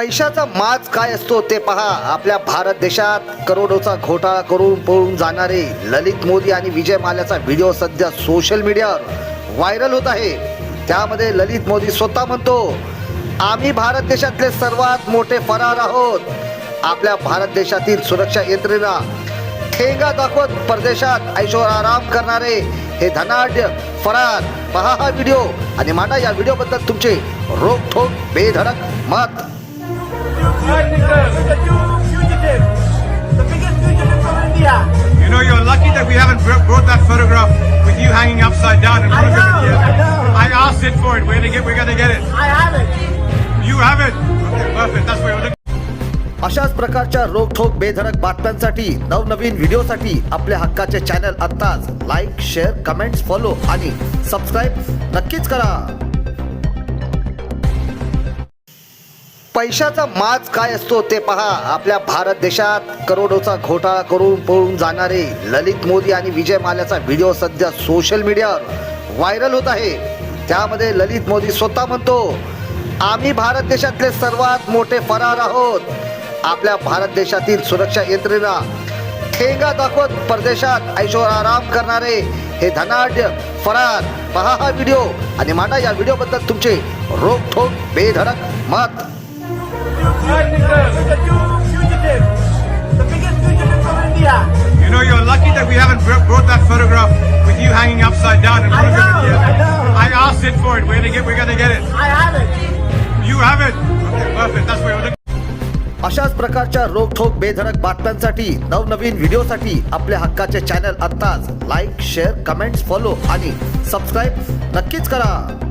पैशाचा माज काय असतो ते पहा. आपल्या भारत देशात करोडोचा घोटाळा करून पळून जाणारे ललित मोदी आणि विजय माल्याचा व्हिडिओ सध्या सोशल मीडियावर व्हायरल होत आहे. त्यामध्ये ललित मोदी स्वतः म्हणतो आम्ही भारत देशातले सर्वात मोठे फरार आहोत. आपल्या भारत देशातील सुरक्षा यंत्रणा ठेंगा दाखवत परदेशात ऐशोआराम करणारे हे धनाढ्य फरार. पहा हा व्हिडिओ. आणि मांडा या व्हिडिओबद्दल तुमचे रोखोक बेधडक मत. You know, you're lucky that we haven't br- brought that photograph with you hanging upside down in I front of know, it I yet. know. I asked it for it. We're gonna get. We're gonna get it. I have it! You have it. Okay, perfect. That's what we're looking. अशाच प्रकारच्या रोखोक बेधडक बातम्यांसाठी नवनवीन व्हिडिओसाठी आपल्या हक्काचे channel आत्ताच like share comments follow आणि subscribe नक्कीच करा पैशाचा माज काय असतो ते पहा. आपल्या भारत देशात करोडोचा घोटाळा करून पळून जाणारे ललित मोदी आणि विजय माल्याचा व्हिडिओ सध्या सोशल मीडियावर व्हायरल होत आहे. त्यामध्ये ललित मोदी स्वतः म्हणतो आम्ही भारत देशातले सर्वात मोठे फरार आहोत. आपल्या भारत देशातील सुरक्षा यंत्रणा ठेंगा दाखवत परदेशात ऐशोआराम करणारे हे धनाढ्य फरार. पहा हा व्हिडिओ. आणि मांडा या व्हिडिओबद्दल तुमचे रोखोक बेधडक मत. अशाच प्रकारच्या रोखोक बेधडक बातम्यांसाठी नवनवीन व्हिडिओ साठी आपल्या हक्काचे चॅनल आत्ताच लाईक शेअर कमेंट्स फॉलो आणि सबस्क्राईब नक्कीच करा.